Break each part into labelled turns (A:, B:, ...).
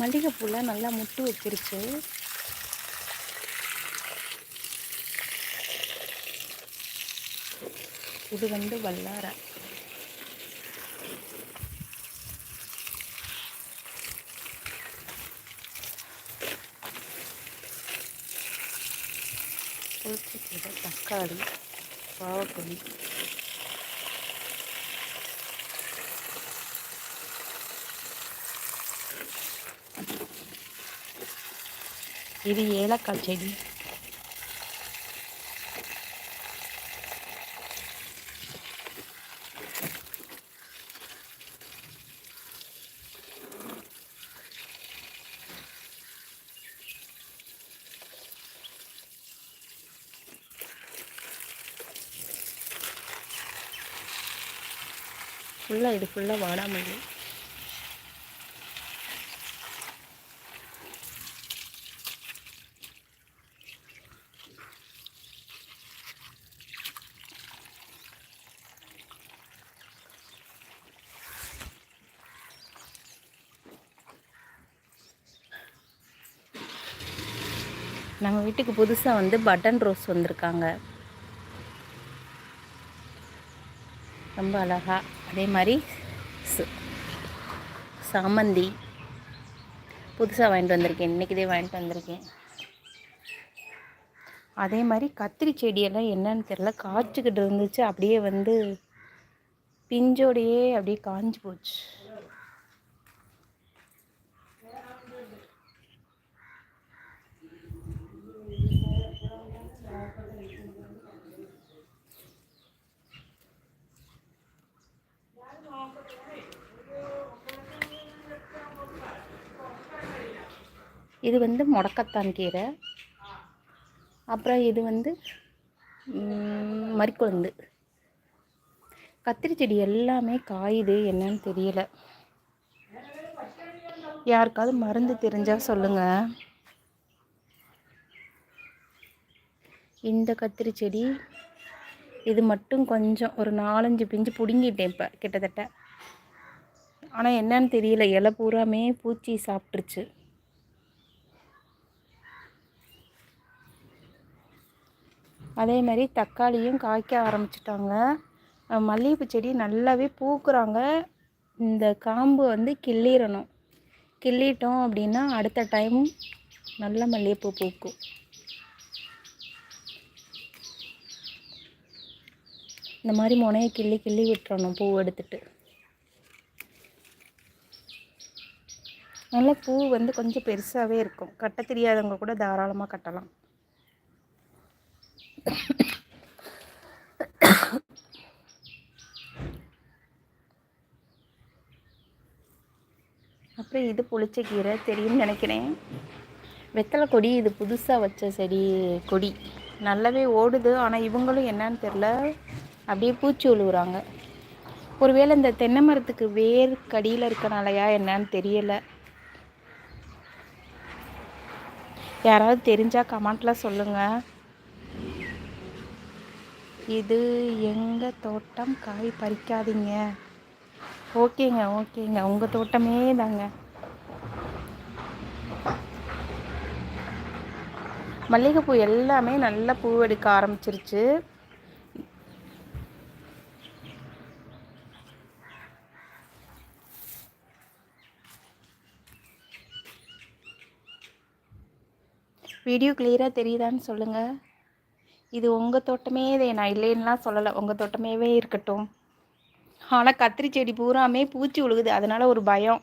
A: மல்லிகைப்பூலாம் நல்லா முட்டு வச்சிருச்சு. இது வந்து வல்லாரை தக்காளி பாவக்கொடி இது ஏலக்காய் செடி. ஃபுல்லாக இது ஃபுல்லாக வாடாமல்லி நம்ம வீட்டுக்கு புதுசாக வந்து பட்டன் ரோஸ் வந்திருக்காங்க. ரொம்ப அழகாக அதே மாதிரி சாமந்தி. புதுசாக வாங்கிட்டு வந்திருக்கேன். இன்றைக்கிதே வாங்கிட்டு வந்திருக்கேன். அதே மாதிரி கத்திரி செடியெல்லாம் என்னன்னு தெரில காய்ச்சிக்கிட்டு இருந்துச்சு. அப்படியே வந்து பிஞ்சோடையே அப்படியே காஞ்சி போச்சு. இது வந்து முடக்கத்தான் கீரை. அப்புறம் இது வந்து ம், கத்திரி செடி எல்லாமே காயுது என்னன்னு தெரியல. யாருக்காவது மருந்து தெரிஞ்சால் சொல்லுங்கள் இந்த கத்திரி செடி இது மட்டும் கொஞ்சம் ஒரு நாலஞ்சு பிஞ்சு பிடுங்கிட்டேன் இப்போ கிட்டத்தட்ட. ஆனால் என்னன்னு தெரியல இலை பூராமே பூச்சி சாப்பிட்ருச்சு அதே மாதிரி தக்காளியும் காய்க்க ஆரம்பிச்சிட்டாங்க. மல்லிகைப்பூ செடி நல்லாவே பூக்குறாங்க. இந்த காம்பு வந்து கிள்ளிடணும் கிள்ளிட்டோம் அப்படின்னா அடுத்த டைம் நல்ல மல்லிகைப்பூ பூக்கும். இந்த மாதிரி முனையை கிள்ளி கிள்ளி விட்டுறணும் பூ எடுத்துட்டு. நல்லா பூ வந்து கொஞ்சம் பெருசாகவே இருக்கும். கட்ட தெரியாதவங்க கூட தாராளமாக கட்டலாம். அப்புறம் இது புளிச்ச கீரை தெரியும்னு நினைக்கிறேன். வெத்தலை கொடி இது புதுசாக வச்ச செடி கொடி. நல்லாவே ஓடுது ஆனால் இவங்களும் என்னன்னு தெரில அப்படியே பூச்சி உழுவுறாங்க. ஒருவேளை இந்த தென்னை மரத்துக்கு வேர் கடியில் இருக்கனாலயா என்னன்னு தெரியலை. யாராவது தெரிஞ்சால் கமெண்ட்லாம் சொல்லுங்கள் இது எங்கள் தோட்டம்? காய் பறிக்காதீங்க. ஓகேங்க ஓகேங்க. உங்கள் தோட்டமே தாங்க. மல்லிகைப்பூ எல்லாமே நல்லா பூ எடுக்க ஆரம்பிச்சிருச்சு. வீடியோ கிளியராக தெரியுதான்னு சொல்லுங்கள் இது உங்கள் தோட்டமே நான் இல்லைன்னுலாம் சொல்லலை. உங்கள் தோட்டமேவே இருக்கட்டும். ஆனால் கத்திரி செடி பூராமே பூச்சி விழுகுது அதனால் ஒரு பயம்.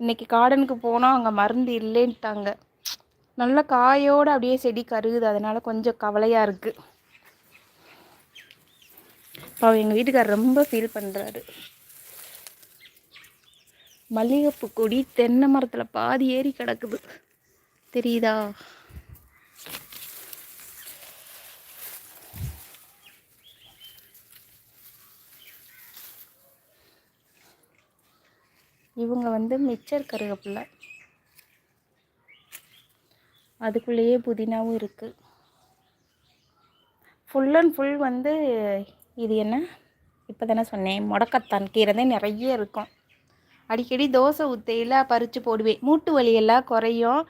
A: இன்னைக்கு கார்டனுக்கு போனால் அங்கே மருந்து இல்லைன்ட்டாங்க. நல்ல காயோடு அப்படியே செடி கருகுது. அதனால் கொஞ்சம் கவலையாக இருக்குது பாவம் எங்கள் வீட்டுக்காரர் ரொம்ப ஃபீல் பண்ணுறாரு மல்லிகைப்பூ கொடி தென்னை மரத்தில் பாதி ஏறி கிடக்குது. தெரியுதா? இவங்க வந்து மிச்சர் கருவேப்பிலை அதுக்குள்ளேயே புதினாவும் இருக்குது ஃபுல் அண்ட் ஃபுல் வந்து இது என்ன? இப்போ தானே சொன்னேன் முடக்கத்தான். கீரை தான் நிறைய இருக்கும். அடிக்கடி தோசை ஊற்றையில் பறித்து போடுவேன். மூட்டு வலியெல்லாம் குறையும்.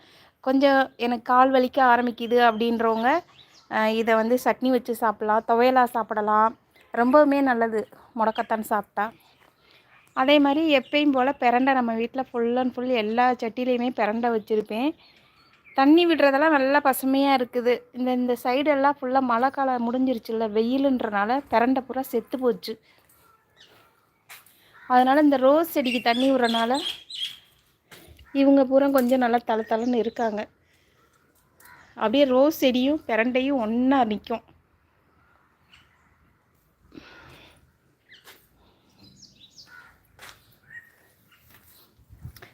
A: கொஞ்சம் எனக்கு கால் வலிக்க ஆரம்பிக்குது அப்படின்றவங்க இதை வந்து சட்னி வச்சு சாப்பிட்லாம் துவையலாக சாப்பிடலாம். ரொம்பவுமே நல்லது முடக்கத்தான் சாப்பிட்டா. அதே மாதிரி எப்பயும் போல் பிரண்டை நம்ம வீட்டில் ஃபுல் அண்ட் ஃபுல் எல்லா சட்டிலையுமே பிரண்டை வச்சுருப்பேன். தண்ணி விடுறதெல்லாம் நல்லா பசுமையாக இருக்குது. இந்த இந்த சைடெல்லாம் ஃபுல்லாக மழை காலம் முடிஞ்சிருச்சுல்ல வெயிலுன்றனால பிரண்டை பூரா செத்து போச்சு. அதனால் இந்த ரோஸ் செடிக்கு தண்ணி விடுறனால இவங்க பூரா கொஞ்சம் நல்லா தள தளன்னு இருக்காங்க. அப்படியே ரோஸ் செடியும் பிரண்டையும் ஒன்றா நிற்கும்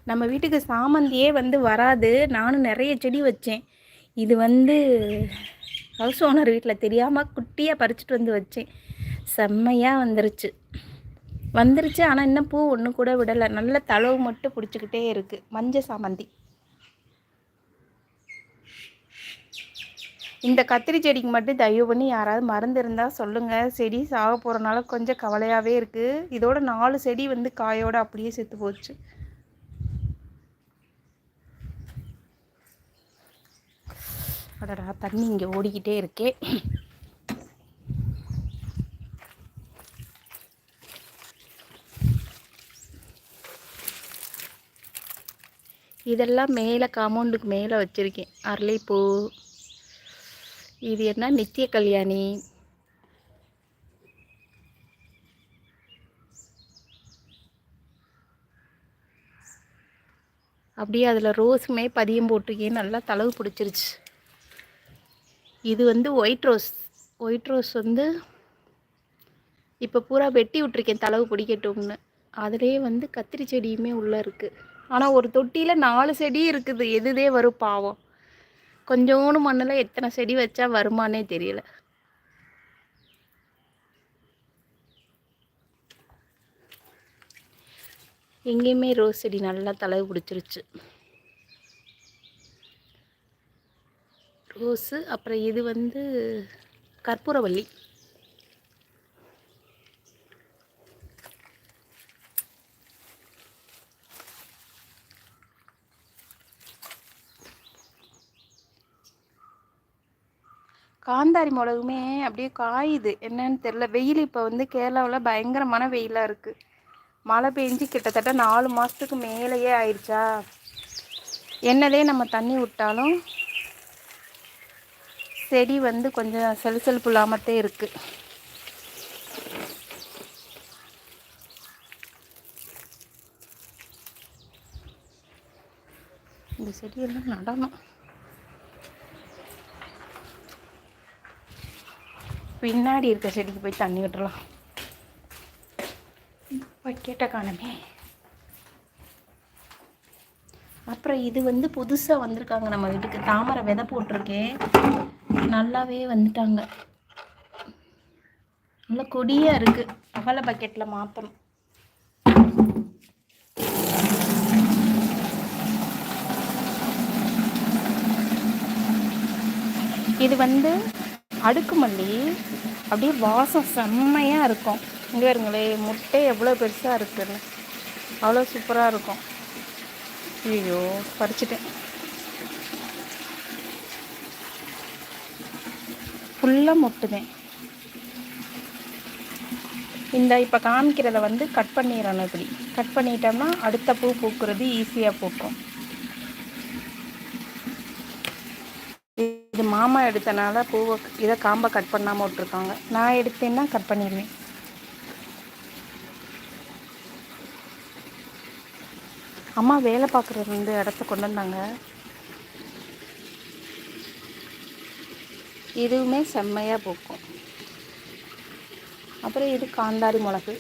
A: நம்ம வீட்டுக்கு சாமந்தியே வந்து வராது. நானும் நிறைய செடி வச்சேன். இது வந்து ஹவுஸ் ஓனர் வீட்டில் தெரியாமல் குட்டியாக பறிச்சுட்டு வந்து வச்சேன். செம்மையாக வந்துருச்சு. வந்துருச்சு ஆனால் இன்னும் பூ ஒன்று கூட விடலை. நல்ல தளவு மட்டும் பிடிச்சிக்கிட்டே இருக்குது மஞ்சள் சாமந்தி. இந்த கத்திரி செடிக்கு மட்டும் தயவு பண்ணி யாராவது மருந்து இருந்தால் சொல்லுங்கள் செடி சாக போகிறனால கொஞ்சம் கவலையாகவே இருக்குது இதோட நாலு செடி வந்து காயோடு அப்படியே செத்து போச்சு. அடடா தண்ணி இங்கே ஓடிக்கிட்டே இருக்கே. இதெல்லாம் மேலே காம்பவுண்டுக்கு மேலே வச்சுருக்கேன். அரளிப்பூ. இது என்ன? நித்திய கல்யாணி. அப்படியே அதில் ரோஸுமே பதியம் போட்டிருக்கேன். நல்லா தளவு பிடிச்சிருச்சு. இது வந்து ஒயிட் ரோஸ் ஒயிட் ரோஸ் வந்து இப்போ பூரா வெட்டி விட்ருக்கேன் தளவு பிடிக்கட்டும்னு. அதுலேயே வந்து கத்திரி செடியுமே உள்ளே இருக்குது ஆனால் ஒரு தொட்டியில் நாலு செடி இருக்குது. எதுதே வரும் பாவம். கொஞ்சோண்டு மண்ணில் எத்தனை செடி வச்சா வருமானே தெரியல. எங்கேயுமே ரோஸ் செடி நல்லா தலை பிடிச்சிருச்சு. ரோஸு அப்புறம் இது வந்து கற்பூரவள்ளி. காந்தாரி மிளகுமே அப்படியே காயுது. என்னன்னு தெரில வெயில் இப்போ வந்து கேரளாவில் பயங்கரமான வெயிலாக இருக்குது மழை பெஞ்சு கிட்டத்தட்ட நாலு மாதத்துக்கு மேலேயே ஆயிடுச்சா? என்னதே நம்ம தண்ணி விட்டாலும் செடி வந்து கொஞ்சம் செலுசெலுப்பு இல்லாமத்தே இருக்குது இந்த செடியெல்லாம் நடணும். பின்னாடி இருக்க செடிக்கு போய் தண்ணி விட்டுறலாம். கேட்ட காணமே அப்புறம் இது வந்து புதுசாக வந்திருக்காங்க நம்ம வீட்டுக்கு. தாமரை விதை போட்டிருக்கேன். நல்லாவே வந்துட்டாங்க. நல்லா கொடியாக இருக்குது அகல பக்கெட்டில் மாற்றணும் இது வந்து அடுக்குமல்லி. அப்படியே வாசம் செம்மையாக இருக்கும். இங்கே இருங்களே முட்டை எவ்வளோ பெருசாக இருக்குன்னு. அவ்வளோ சூப்பராக இருக்கும். ஐயோ பறிச்சிட்டேன். ஃபுல்லாக முட்டுதேன் இந்த இப்போ காமிக்கிறத வந்து கட் பண்ணிடணும் இப்படி. கட் பண்ணிட்டோம்னா அடுத்த பூ பூக்கிறது ஈஸியாக பூக்கும். இது மாமா எடுத்தனால பூவை இதை காம்பை கட் பண்ணாமல் விட்ருக்காங்க நான் எடுத்தேன்னா கட் பண்ணிடுவேன். அம்மா வேலை பார்க்குறது வந்து இடத்த கொண்டு வந்தாங்க. இதுவுமே செம்மையாக பூக்கும். அப்புறம் இது காந்தாரி மிளகு.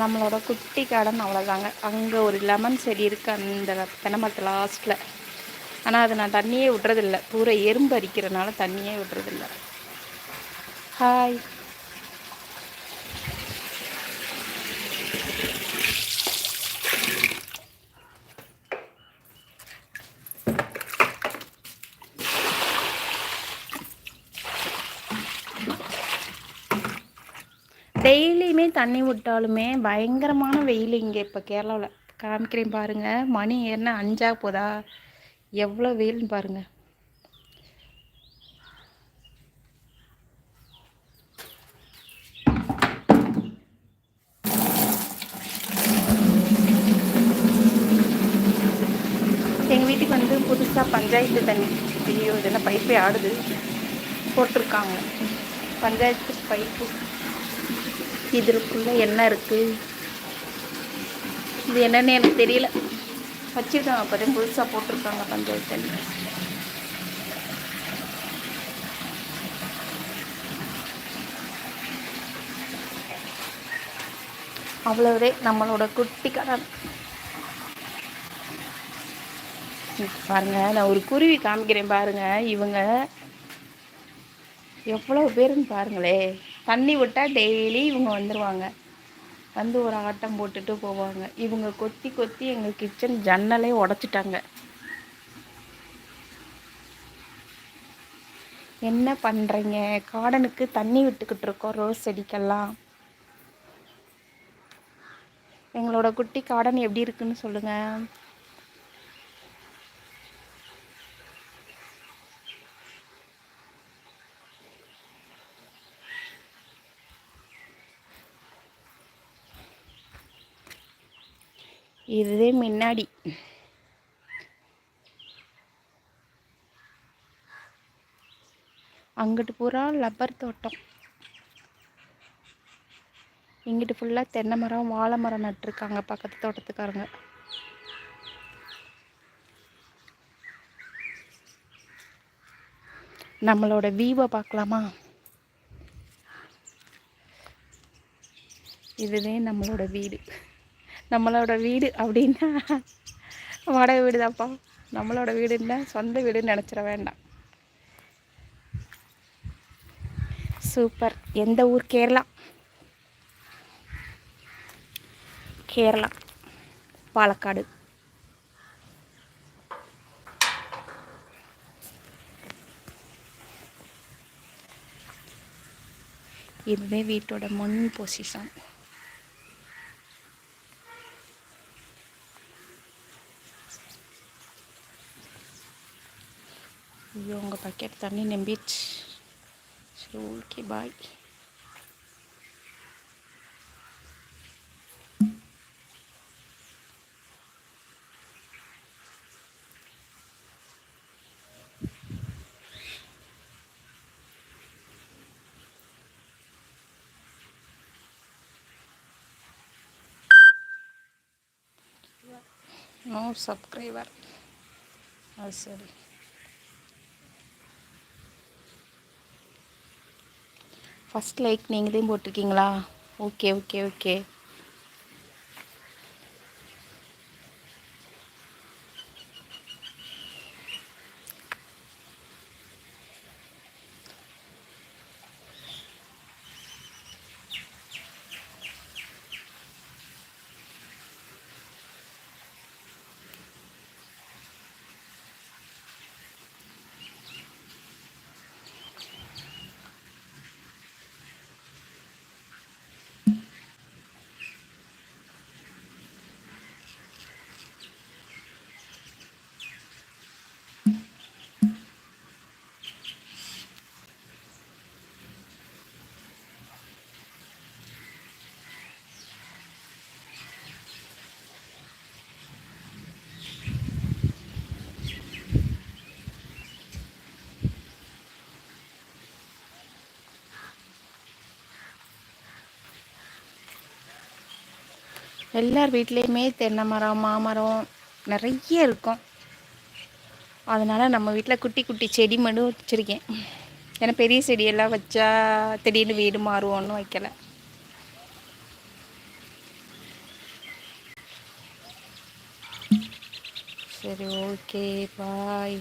A: நம்மளோட குட்டி கார்டன் அவ்வளோதாங்க அங்கே ஒரு லெமன் செடி இருக்குது அந்த தென்னமரத்து லாஸ்ட்டில் ஆனால் அது நான் தண்ணியே விட்றதில்ல. பூரா எறும்பு அரிக்கிறனால தண்ணியே விட்றதில்ல. ஹாய் டெய்லியுமே தண்ணி விட்டாலுமே பயங்கரமான வெயில் இங்கே இப்போ கேரளாவில். காமிக்கிறேன் பாருங்கள் மணி என்ன அஞ்சா போதா? எவ்வளோ வெயில்னு பாருங்கள் வந்து புதுசாக பஞ்சாயத்து தண்ணி ஐயோ இதெல்லாம் பைப்பே ஆடுது. போட்டிருக்காங்க. பஞ்சாயத்து பைப்பு. இதற்குள்ளே என்ன இருக்குது இது என்னன்னு எனக்கு தெரியல. வச்சுருக்காங்க அப்போ புதுசாக போட்டிருக்காங்க பஞ்சாயத்து தண்ணி அவ்வளோதே நம்மளோட குட்டி கடன் பாருங்க நான் ஒரு குருவி காமிக்கிறேன் பாருங்க இவங்க எவ்வளோ பேருன்னு பாருங்களே. தண்ணி விட்டால் டெய்லி இவங்க வந்துடுவாங்க வந்து ஒரு ஆட்டம் போட்டுட்டு போவாங்க. இவங்க கொத்தி கொத்தி எங்கள் கிச்சன் ஜன்னலே உடச்சிட்டாங்க. என்ன பண்ணுறீங்க கார்டனுக்கு தண்ணி விட்டுக்கிட்டு இருக்கோம் ரோஸ் செடிக்கெல்லாம். எங்களோட குட்டி கார்டன் எப்படி இருக்குன்னு சொல்லுங்கள் இதுவே முன்னாடி. அங்கிட்டு பூரா லப்பர் தோட்டம். இங்கிட்டு ஃபுல்லாக தென்னை மரம் வாழை மரம் நட்டுருக்காங்க பக்கத்து தோட்டத்துக்காரங்க. நம்மளோட வீவை பார்க்கலாமா? இதுவே நம்மளோட வீடு. நம்மளோட வீடு அப்படின்னா வாடகை வீடு தான்ப்பா. நம்மளோட வீடுன்னா சொந்த வீடுன்னு நினச்சிட வேண்டாம். சூப்பர் எந்த ஊர்? கேரளா. கேரளா. பாலக்காடு. இதுவே வீட்டோட முன் பொசிஷன் ஐயோ உங்கள் பக்கெட் தண்ணி நம்பிச்சு சரி ஓகே பாய் நோ சப்ஸ்கிரைபர் அது சரி ஃபஸ்ட் லைக் நீங்களே போட்டிருக்கீங்களா? ஓகே ஓகே ஓகே எல்லார் வீட்லேயுமே தென்னை மரம் மாமரம் நிறைய இருக்கும். அதனால் நம்ம வீட்டில் குட்டி குட்டி செடி மட்டும் வச்சுருக்கேன். ஏன்னா பெரிய செடியெல்லாம் வச்சா திடீர்னு வீடு மாறுவோன்னு வைக்கலை. சரி ஓகே பாய்